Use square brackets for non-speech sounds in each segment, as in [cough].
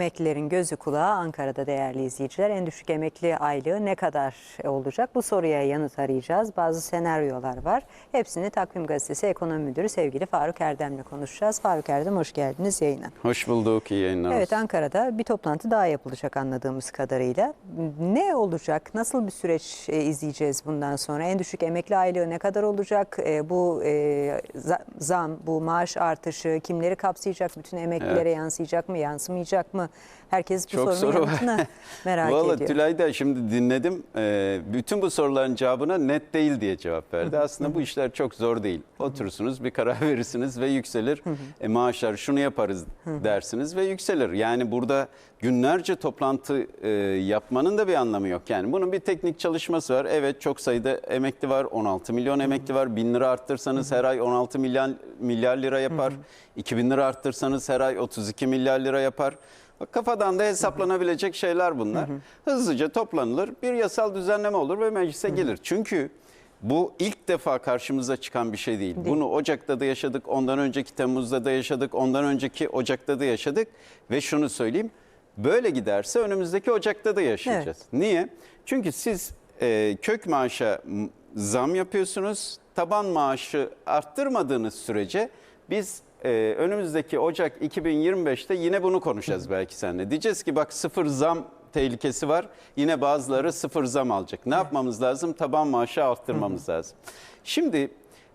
Emeklilerin gözü kulağı Ankara'da değerli izleyiciler. En düşük emekli aylığı ne kadar olacak? Bu soruya yanıt arayacağız. Bazı senaryolar var. Hepsini Takvim Gazetesi Ekonomi Müdürü sevgili Faruk Erdem'le konuşacağız. Faruk Erdem hoş geldiniz yayına. Hoş bulduk, iyi yayınlar Evet. Ankara'da bir toplantı daha yapılacak anladığımız kadarıyla. Ne olacak? Nasıl bir süreç e, izleyeceğiz bundan sonra? En düşük emekli aylığı ne kadar olacak? E, bu e, za- zam, bu maaş artışı kimleri kapsayacak? Bütün emeklilere yansıyacak mı, yansımayacak mı? Herkes bu Çok sorunun soru yanıtını [laughs] merak Valla ediyor. Tülay da şimdi dinledim. Ee, bütün bu soruların cevabına net değil diye cevap verdi. Aslında bu işler çok zor değil. Oturursunuz, bir karar [laughs] verirsiniz ve yükselir. E, maaşlar şunu yaparız dersiniz ve yükselir. Yani burada günlerce toplantı e, yapmanın da bir anlamı yok. Yani bunun bir teknik çalışması var. Evet çok sayıda emekli var. 16 milyon emekli var. 1000 lira arttırsanız her ay 16 milyar, milyar lira yapar. 2000 lira arttırsanız her ay 32 milyar lira yapar. Bak Kafadan da hesaplanabilecek şeyler bunlar. Hızlıca toplanılır, bir yasal düzenleme olur ve meclise gelir. Çünkü bu ilk defa karşımıza çıkan bir şey değil. Bunu Ocak'ta da yaşadık, ondan önceki Temmuz'da da yaşadık, ondan önceki Ocak'ta da yaşadık. Ve şunu söyleyeyim, böyle giderse önümüzdeki Ocak'ta da yaşayacağız. Niye? Çünkü siz e, kök maaşa zam yapıyorsunuz, taban maaşı arttırmadığınız sürece biz e, önümüzdeki Ocak 2025'te yine bunu konuşacağız belki seninle. Diyeceğiz ki bak sıfır zam tehlikesi var. Yine bazıları sıfır zam alacak. Ne yapmamız lazım? Taban maaşı arttırmamız lazım. Şimdi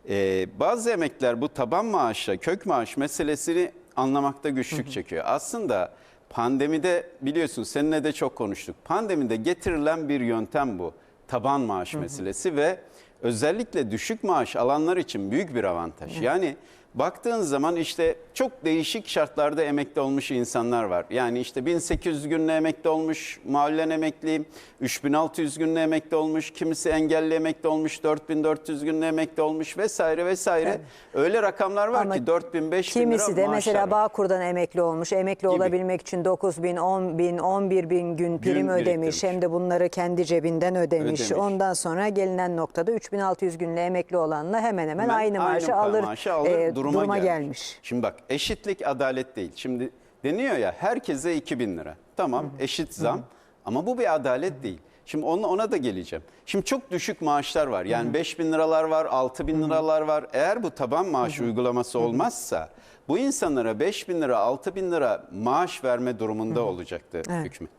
e, bazı emekliler bu taban maaşla kök maaş meselesini anlamakta güçlük çekiyor. Aslında pandemide biliyorsun seninle de çok konuştuk. Pandemide getirilen bir yöntem bu. Taban maaş meselesi ve özellikle düşük maaş alanlar için büyük bir avantaj. Yani baktığın zaman işte çok değişik şartlarda emekli olmuş insanlar var. Yani işte 1800 günle emekli olmuş, mahallen emekli, 3600 günle emekli olmuş, kimisi engelli emekli olmuş, 4400 günle emekli olmuş vesaire vesaire. Öyle rakamlar var Ama ki 4000 5000 lira Kimisi de mesela. Bağkur'dan emekli olmuş. Emekli Gibi. olabilmek için 9 bin, 10 bin, 11 bin gün prim ödemiş. biriktirmiş. Hem de bunları kendi cebinden ödemiş. Ödemiş. Ondan sonra gelinen noktada 3600 günle emekli olanla hemen hemen Ben aynı maaşı pa- alır, maaşı alır, e, duruma, duruma gelmiş. gelmiş. Şimdi bak eşitlik adalet değil. Şimdi deniyor ya herkese 2000 lira. Tamam eşit zam ama bu bir adalet değil. Şimdi ona, ona da geleceğim. Şimdi çok düşük maaşlar var. Yani 5000 liralar var, 6000 liralar var. Eğer bu taban maaş uygulaması olmazsa bu insanlara 5000 lira, 6000 lira maaş verme durumunda olacaktı hükümet.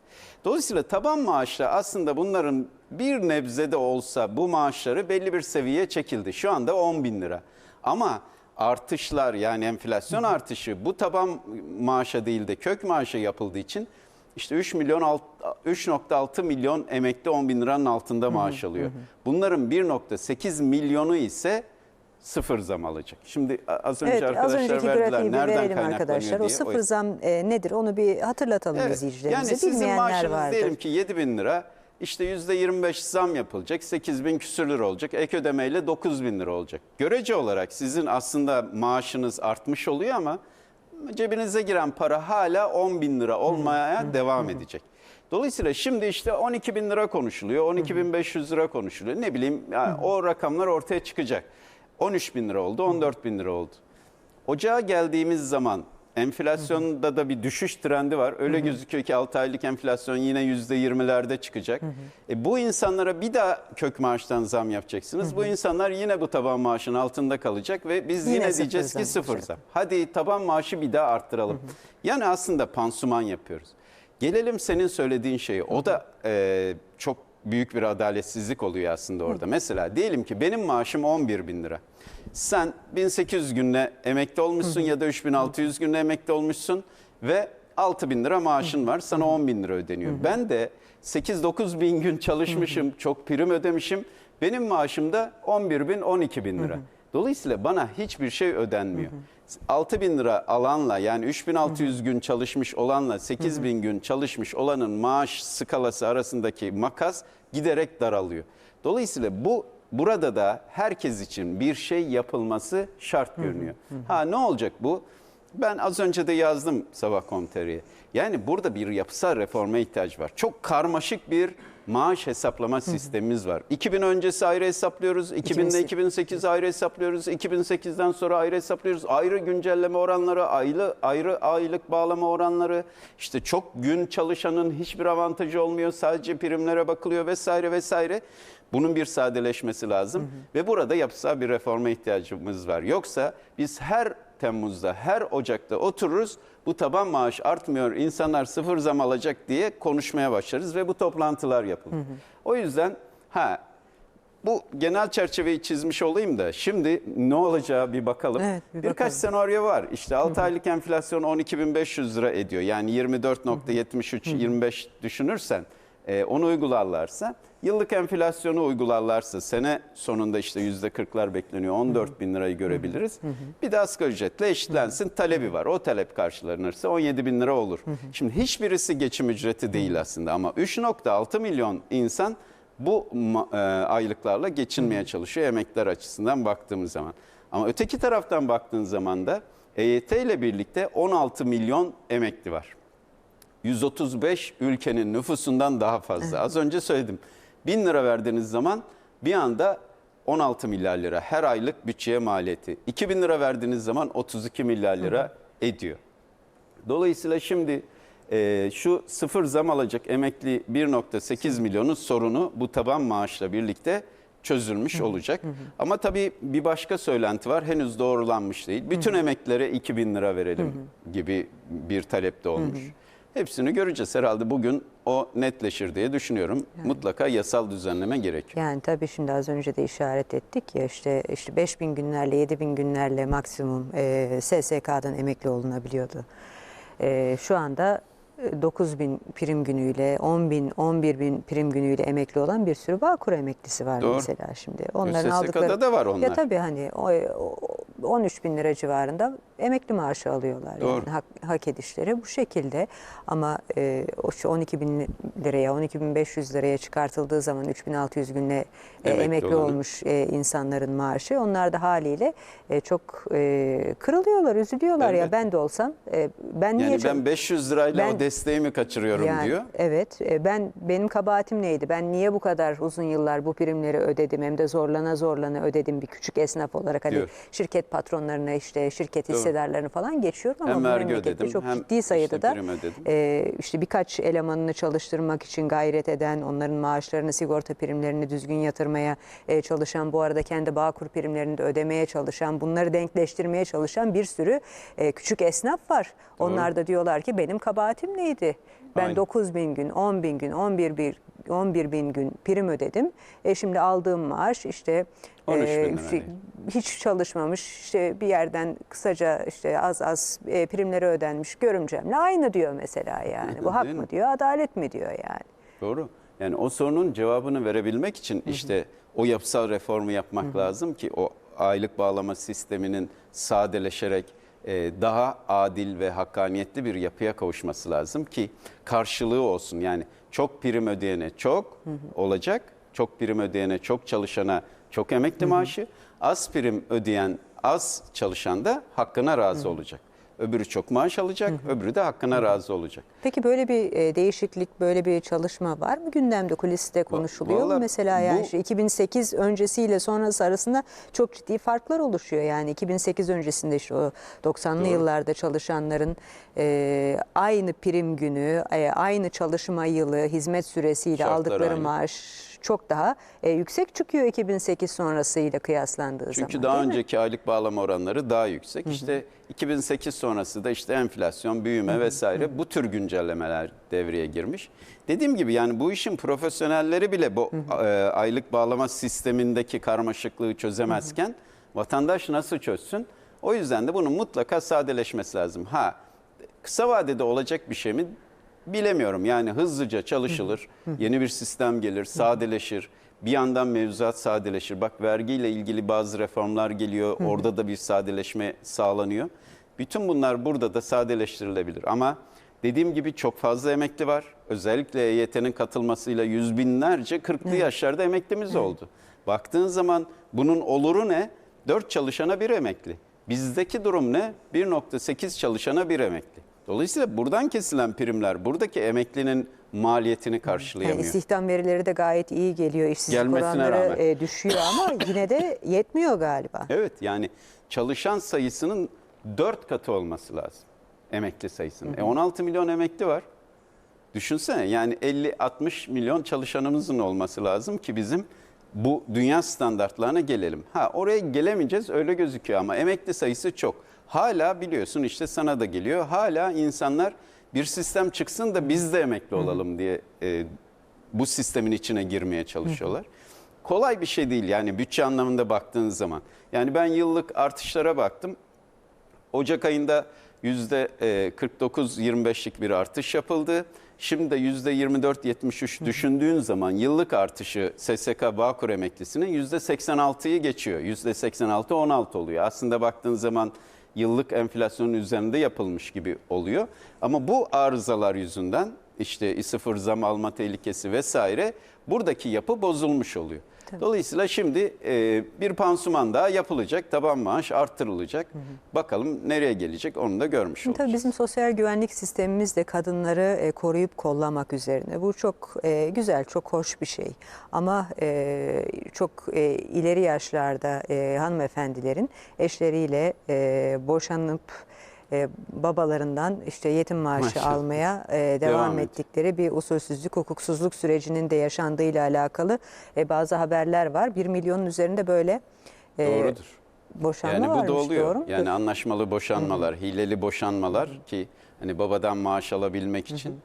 Dolayısıyla taban maaşla aslında bunların bir nebze de olsa bu maaşları belli bir seviyeye çekildi. Şu anda 10 bin lira. Ama artışlar yani enflasyon artışı bu taban maaşa değil de kök maaşa yapıldığı için işte 3 milyon alt- 3.6 milyon emekli 10 bin liranın altında maaş alıyor. Bunların 1.8 milyonu ise sıfır zam alacak. Şimdi az önce Evet, az arkadaşlar önceki verdiler. Nereden verelim arkadaşlar. O diye. sıfır zam e, nedir? Onu bir hatırlatalım Evet, izleyicilerimize. Yani sizin Bilmeyenler maaşınız vardır. diyelim ki 7 bin lira işte yüzde 25 zam yapılacak 8 bin küsür lira olacak ek ödemeyle 9 bin lira olacak. Görece olarak sizin aslında maaşınız artmış oluyor ama cebinize giren para hala 10 bin lira olmaya devam edecek. Dolayısıyla şimdi işte 12 bin lira konuşuluyor, 12 bin 500 lira konuşuluyor. Ne bileyim yani o rakamlar ortaya çıkacak. 13 bin lira oldu, 14 bin lira oldu. Ocağa geldiğimiz zaman enflasyonda da bir düşüş trendi var. Öyle gözüküyor ki 6 aylık enflasyon yine %20'lerde çıkacak. E bu insanlara bir daha kök maaştan zam yapacaksınız. Bu insanlar yine bu taban maaşın altında kalacak ve biz Yine yine, diyeceğiz zam ki sıfır zam. Hadi taban maaşı bir daha arttıralım. Yani aslında pansuman yapıyoruz. Gelelim senin söylediğin şeye. O da e, çok büyük bir adaletsizlik oluyor aslında orada. Mesela diyelim ki benim maaşım 11 bin lira. Sen 1800 günle emekli olmuşsun ya da 3600 günle emekli olmuşsun ve 6 bin lira maaşın var. Sana 10 bin lira ödeniyor. Ben de 8-9 bin gün çalışmışım, çok prim ödemişim. Benim maaşım da 11 bin, 12 bin lira. Dolayısıyla bana hiçbir şey ödenmiyor. 6 bin lira alanla yani 3600 gün çalışmış olanla 8 bin gün çalışmış olanın maaş skalası arasındaki makas giderek daralıyor. Dolayısıyla bu burada da herkes için bir şey yapılması şart görünüyor. Ha ne olacak bu? Ben az önce de yazdım sabah komiseriye. Yani burada bir yapısal reforma ihtiyaç var. Çok karmaşık bir maaş hesaplama sistemimiz var. 2000 öncesi ayrı hesaplıyoruz, 2000 ile 2008 ayrı hesaplıyoruz, 2008'den sonra ayrı hesaplıyoruz. Ayrı güncelleme oranları, ayrı ayrı aylık bağlama oranları, işte çok gün çalışanın hiçbir avantajı olmuyor, sadece primlere bakılıyor vesaire vesaire. Bunun bir sadeleşmesi lazım ve burada yapısal bir reforma ihtiyacımız var. Yoksa biz her Temmuz'da, her Ocak'ta otururuz. Bu taban maaş artmıyor, insanlar sıfır zam alacak diye konuşmaya başlarız ve bu toplantılar yapılır. O yüzden ha bu genel çerçeveyi çizmiş olayım da şimdi ne olacağı bir bakalım. Evet, bir Birkaç bakalım. senaryo var. İşte 6 aylık enflasyon 12.500 lira ediyor. Yani 24.73-25 düşünürsen e, onu uygularlarsa yıllık enflasyonu uygularlarsa sene sonunda işte %40'lar bekleniyor. 14 bin lirayı görebiliriz. Bir de asgari ücretle eşitlensin talebi var. O talep karşılanırsa 17 bin lira olur. Şimdi hiçbirisi geçim ücreti değil aslında ama 3.6 milyon insan bu e, aylıklarla geçinmeye çalışıyor emekliler açısından baktığımız zaman. Ama öteki taraftan baktığın zaman da EYT ile birlikte 16 milyon emekli var. 135 ülkenin nüfusundan daha fazla. Az önce söyledim. 1000 lira verdiğiniz zaman bir anda 16 milyar lira her aylık bütçeye maliyeti. 2000 lira verdiğiniz zaman 32 milyar lira ediyor. Dolayısıyla şimdi e, şu sıfır zam alacak emekli 1.8 milyonun sorunu bu taban maaşla birlikte çözülmüş olacak. Ama tabii bir başka söylenti var henüz doğrulanmış değil. Bütün emeklilere 2000 lira verelim gibi bir talep de olmuş. Hepsini göreceğiz herhalde bugün o netleşir diye düşünüyorum. Mutlaka yasal düzenleme gerekiyor. Yani tabii şimdi az önce de işaret ettik ya işte işte 5000 günlerle 7000 günlerle maksimum e, SSK'dan emekli olunabiliyordu. E, şu anda 9 bin prim günüyle, 10 bin, 11 bin prim günüyle emekli olan bir sürü Bağkur emeklisi var Doğru. mesela şimdi. Onların SSK'da aldıkları da var onlar. Ya tabii hani o, o- 13 bin lira civarında emekli maaşı alıyorlar. Doğru. Yani hak, hak edişleri bu şekilde. Ama e, o şu 12 bin liraya, 12 bin 500 liraya çıkartıldığı zaman 3600 günle e, Emekli emekli, olmuş e, insanların maaşı. Onlar da haliyle e, çok e, kırılıyorlar, üzülüyorlar ya. Elbette. Ben de olsam e, ben niye Yani çok- ben 500 lirayla Ben- o desteğimi kaçırıyorum yani, diyor. Evet. e, Ben benim kabahatim neydi? Ben niye bu kadar uzun yıllar bu primleri ödedim hem de zorlana zorlana ödedim bir küçük esnaf olarak hani Diyor. şirket patronlarına işte şirket Doğru. Hissedarlarını falan geçiyorum ama Hem bu memlekette çok hem ciddi sayıda da e, işte birkaç elemanını çalıştırmak için gayret eden, onların maaşlarını, sigorta primlerini düzgün yatırmaya e, çalışan, bu arada kendi Bağkur primlerini de ödemeye çalışan, bunları denkleştirmeye çalışan bir sürü e, küçük esnaf var. Onlar da diyorlar ki benim kabahatim neydi? Ben Aynen. 9 bin gün, 10 bin gün, 11 bin, 11 bin gün prim ödedim. E şimdi aldığım maaş işte 13 bin e, lira hiç çalışmamış işte bir yerden kısaca işte az az e, primleri ödenmiş görümcemle aynı diyor mesela yani. Bu hak mı diyor, adalet mi diyor yani. Doğru. Yani o sorunun cevabını verebilmek için işte o yapısal reformu yapmak lazım ki o aylık bağlama sisteminin sadeleşerek e, daha adil ve hakkaniyetli bir yapıya kavuşması lazım ki karşılığı olsun. Yani çok prim ödeyene çok olacak, çok prim ödeyene çok çalışana çok emekli maaşı, az prim ödeyen az çalışan da hakkına razı olacak. Öbürü çok maaş alacak, öbürü de hakkına razı olacak. Peki böyle bir e, değişiklik, böyle bir çalışma var mı gündemde, kuliste konuşuluyor mu? vallahi Mesela yani bu- işte 2008 öncesiyle sonrası arasında çok ciddi farklar oluşuyor. Yani 2008 öncesinde işte o 90'lı Doğru. yıllarda çalışanların e, aynı prim günü, e, aynı çalışma yılı, hizmet süresiyle Şartlar aldıkları aynı. maaş çok daha e, yüksek çıkıyor 2008 sonrasıyla kıyaslandığı zaman. Çünkü daha değil mi? önceki aylık bağlama oranları daha yüksek. İşte 2008 sonrası da işte enflasyon, büyüme vesaire bu tür güncellemeler devreye girmiş. Dediğim gibi yani bu işin profesyonelleri bile bu e, aylık bağlama sistemindeki karmaşıklığı çözemezken vatandaş nasıl çözsün? O yüzden de bunun mutlaka sadeleşmesi lazım. Ha kısa vadede olacak bir şey mi? Bilemiyorum. Yani hızlıca çalışılır, yeni bir sistem gelir, sadeleşir. Bir yandan mevzuat sadeleşir. Bak vergiyle ilgili bazı reformlar geliyor. Orada da bir sadeleşme sağlanıyor. Bütün bunlar burada da sadeleştirilebilir. Ama dediğim gibi çok fazla emekli var. Özellikle EYT'nin katılmasıyla yüz binlerce 40'lı yaşlarda emeklimiz oldu. Baktığın zaman bunun oluru ne? 4 çalışana bir emekli. Bizdeki durum ne? 1.8 çalışana bir emekli. Dolayısıyla buradan kesilen primler buradaki emeklinin maliyetini Yani karşılayamıyor. istihdam verileri de gayet iyi geliyor. İşsizlik Gelmesine oranları rağmen. e, düşüyor ama [laughs] yine de yetmiyor galiba. Evet yani çalışan sayısının 4 katı olması lazım emekli sayısının. E 16 milyon emekli var. Düşünsene yani 50-60 milyon çalışanımızın olması lazım ki bizim bu dünya standartlarına gelelim. Ha oraya gelemeyeceğiz öyle gözüküyor ama emekli sayısı çok. Hala biliyorsun işte sana da geliyor. Hala insanlar bir sistem çıksın da biz de emekli olalım diye e, bu sistemin içine girmeye çalışıyorlar. Kolay bir şey değil yani bütçe anlamında baktığın zaman. Yani ben yıllık artışlara baktım. Ocak ayında yüzde 49-25'lik bir artış yapıldı. Şimdi de yüzde 24-73 düşündüğün zaman yıllık artışı SSK Bağkur emeklisinin yüzde 86'yı geçiyor. Yüzde 86-16 oluyor. Aslında baktığın zaman yıllık enflasyonun üzerinde yapılmış gibi oluyor. Ama bu arızalar yüzünden işte sıfır zam alma tehlikesi vesaire buradaki yapı bozulmuş oluyor. Dolayısıyla şimdi e, bir pansuman daha yapılacak, taban maaş arttırılacak. Bakalım nereye gelecek onu da görmüş Şimdi olacağız. tabii bizim sosyal güvenlik sistemimiz de kadınları e, koruyup kollamak üzerine. Bu çok e, güzel, çok hoş bir şey. Ama e, çok e, ileri yaşlarda e, hanımefendilerin eşleriyle e, boşanıp e, babalarından işte yetim maaşı Maşallah. almaya e, devam, Devam et. ettikleri bir usulsüzlük, hukuksuzluk sürecinin de yaşandığıyla alakalı e, bazı haberler var. Bir milyonun üzerinde böyle e, Doğrudur. boşanma Yani bu varmış da oluyor. doğru? Yani anlaşmalı boşanmalar, hileli boşanmalar ki hani babadan maaş alabilmek için.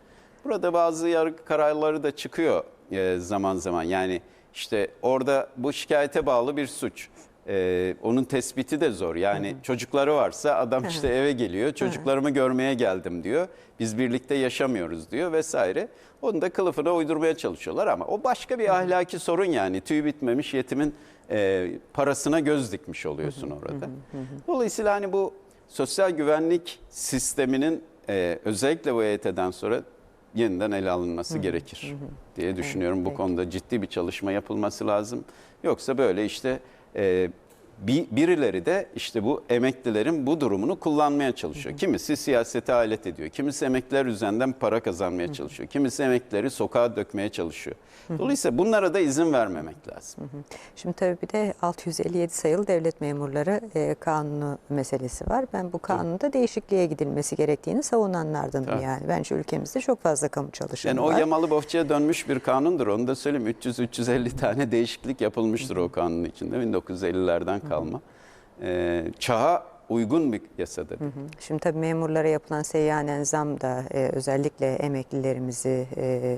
Burada bazı yargı kararları da çıkıyor e, zaman zaman. Yani işte orada bu şikayete bağlı bir suç. E, onun tespiti de zor. Yani çocukları varsa adam işte eve geliyor. Çocuklarımı görmeye geldim diyor. Biz birlikte yaşamıyoruz diyor vesaire. Onu da kılıfına uydurmaya çalışıyorlar ama o başka bir ahlaki sorun yani. Tüy bitmemiş yetimin e, parasına göz dikmiş oluyorsun orada. Dolayısıyla hani bu sosyal güvenlik sisteminin e, özellikle bu EYT'den sonra yeniden ele alınması gerekir diye düşünüyorum. Bu konuda ciddi bir çalışma yapılması lazım. Yoksa böyle işte 诶、呃。Bir, birileri de işte bu emeklilerin bu durumunu kullanmaya çalışıyor. Kimisi siyasete alet ediyor. Kimisi emekliler üzerinden para kazanmaya çalışıyor. Kimisi emeklileri sokağa dökmeye çalışıyor. Dolayısıyla bunlara da izin vermemek lazım. Şimdi tabii bir de 657 sayılı devlet memurları e, kanunu meselesi var. Ben bu kanunda değişikliğe gidilmesi gerektiğini savunanlardanım Tabii. yani. Bence ülkemizde çok fazla kamu çalışanı Yani o var. yamalı bohçaya dönmüş bir kanundur. Onu da söyleyeyim. 300-350 tane değişiklik yapılmıştır o kanunun içinde. 1950'lerden kalma. Ee, çağa uygun bir yasadır. Şimdi tabii memurlara yapılan seyyanen zam da e, özellikle emeklilerimizi e,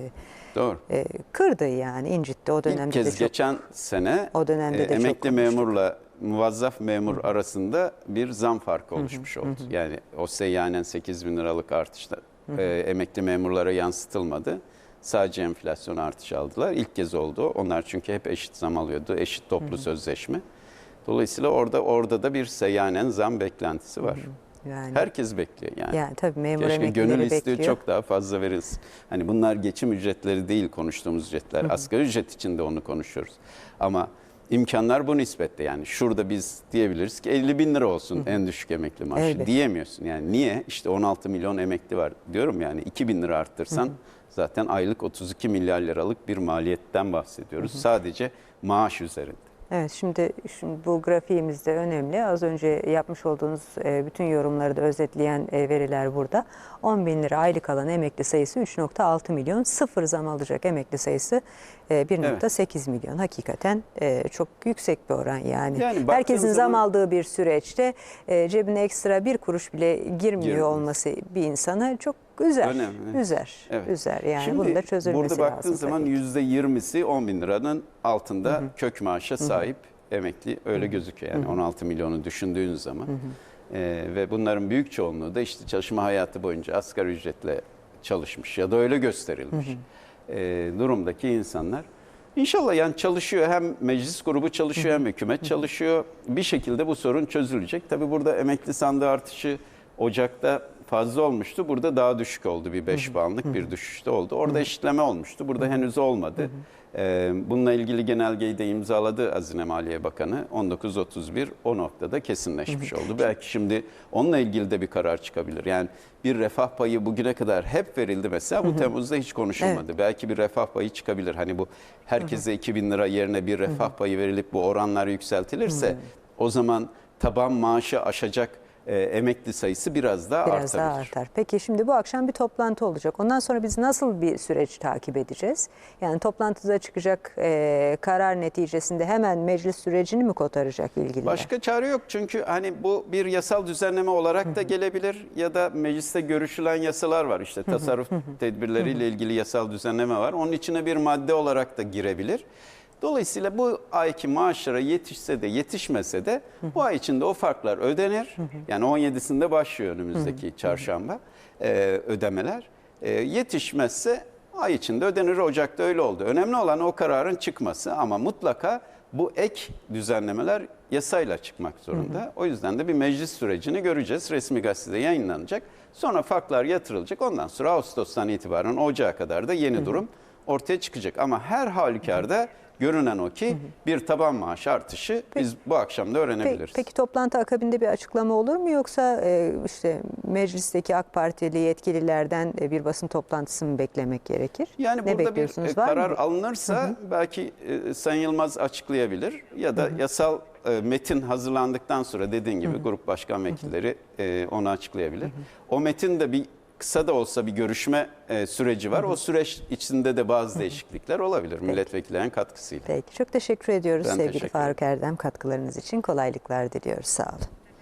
Doğru. e, kırdı yani incitti. O dönemde İlk de kez çok geçen sene O dönemde de çok emekli konuştuk. memurla muvazzaf memur arasında bir zam farkı oluşmuş oldu. Yani o seyyanen 8 bin liralık artışta e, emekli memurlara yansıtılmadı. Sadece enflasyon artışı aldılar. İlk kez oldu. Onlar çünkü hep eşit zam alıyordu. Eşit toplu sözleşme. Dolayısıyla orada orada da bir seyyanen zam beklentisi var. yani. Herkes bekliyor yani. yani tabii memur Keşke gönül istiyor bekliyor. çok daha fazla verilsin. Hani bunlar geçim ücretleri değil konuştuğumuz ücretler. Asgari ücret için de onu konuşuyoruz. Ama imkanlar bu nispette yani. Şurada biz diyebiliriz ki 50 bin lira olsun en düşük emekli maaşı. Elbette. Diyemiyorsun yani. Niye? İşte 16 milyon emekli var diyorum yani 2 bin lira arttırsan zaten aylık 32 milyar liralık bir maliyetten bahsediyoruz. Sadece maaş üzerinde. Evet şimdi, şimdi bu grafiğimiz de önemli. Az önce yapmış olduğunuz e, bütün yorumları da özetleyen e, veriler burada. 10 bin lira aylık alan emekli sayısı 3.6 milyon. Sıfır zam alacak emekli sayısı e, 1.8 milyon. Hakikaten e, çok yüksek bir oran yani. Yani Herkesin zam aldığı bir süreçte e, cebine ekstra bir kuruş bile girmiyor Girmez. olması bir insana çok üzer. Önemli, evet. Üzer. Evet. Üzer yani Şimdi bunun da çözülmesi burada baktığın lazım. zaman yüzde yirmisi 10 bin liranın altında kök maaşa sahip emekli öyle gözüküyor. Yani 16 milyonu düşündüğün zaman. Ee, ve bunların büyük çoğunluğu da işte çalışma hayatı boyunca asgari ücretle çalışmış ya da öyle gösterilmiş ee, durumdaki insanlar. İnşallah yani çalışıyor hem meclis grubu çalışıyor hem hükümet çalışıyor. Bir şekilde bu sorun çözülecek. Tabii burada emekli sandığı artışı Ocak'ta fazla olmuştu. Burada daha düşük oldu. Bir 5 puanlık bir düşüşte oldu. Orada eşitleme olmuştu. Burada henüz olmadı. Ee, bununla ilgili genelgeyi de imzaladı Hazine Maliye Bakanı. 19.31 o noktada kesinleşmiş oldu. Belki şimdi onunla ilgili de bir karar çıkabilir. Yani bir refah payı bugüne kadar hep verildi mesela. Bu Temmuz'da hiç konuşulmadı. Belki bir refah payı çıkabilir. Hani bu herkese 2000 lira yerine bir refah payı verilip bu oranlar yükseltilirse o zaman taban maaşı aşacak e, emekli sayısı biraz daha Biraz daha artabilir. artar. Peki şimdi bu akşam bir toplantı olacak. Ondan sonra biz nasıl bir süreç takip edeceğiz? Yani toplantıda çıkacak e, karar neticesinde hemen meclis sürecini mi kotaracak ilgililer? Başka çare yok çünkü hani bu bir yasal düzenleme olarak da gelebilir ya da mecliste görüşülen yasalar var işte tasarruf tedbirleriyle ilgili yasal düzenleme var. Onun içine bir madde olarak da girebilir. Dolayısıyla bu ayki maaşlara yetişse de yetişmese de bu ay içinde o farklar ödenir. Yani 17'sinde başlıyor önümüzdeki çarşamba e, ödemeler. E, yetişmezse ay içinde ödenir. Ocak'ta öyle oldu. Önemli olan o kararın çıkması ama mutlaka bu ek düzenlemeler yasayla çıkmak zorunda. O yüzden de bir meclis sürecini göreceğiz. Resmi gazetede yayınlanacak. Sonra farklar yatırılacak. Ondan sonra Ağustos'tan itibaren Ocağa kadar da yeni durum ortaya çıkacak. Ama her halükarda görünen o ki bir taban maaş artışı biz bu akşam da öğrenebiliriz. Peki toplantı akabinde bir açıklama olur mu yoksa e, işte meclisteki AK Partili yetkililerden e, bir basın toplantısı mı beklemek gerekir? Yani ne burada bir e, karar mı? alınırsa belki e, Sayın Yılmaz açıklayabilir ya da yasal e, metin hazırlandıktan sonra dediğin gibi grup başkan vekilleri e, onu açıklayabilir. O metin de bir kısa da olsa bir görüşme e, süreci var. O süreç içinde de bazı değişiklikler olabilir milletvekillerinin katkısıyla. Peki çok teşekkür ediyoruz Ben sevgili teşekkür Faruk Erdem katkılarınız için kolaylıklar diliyoruz. Sağ olun.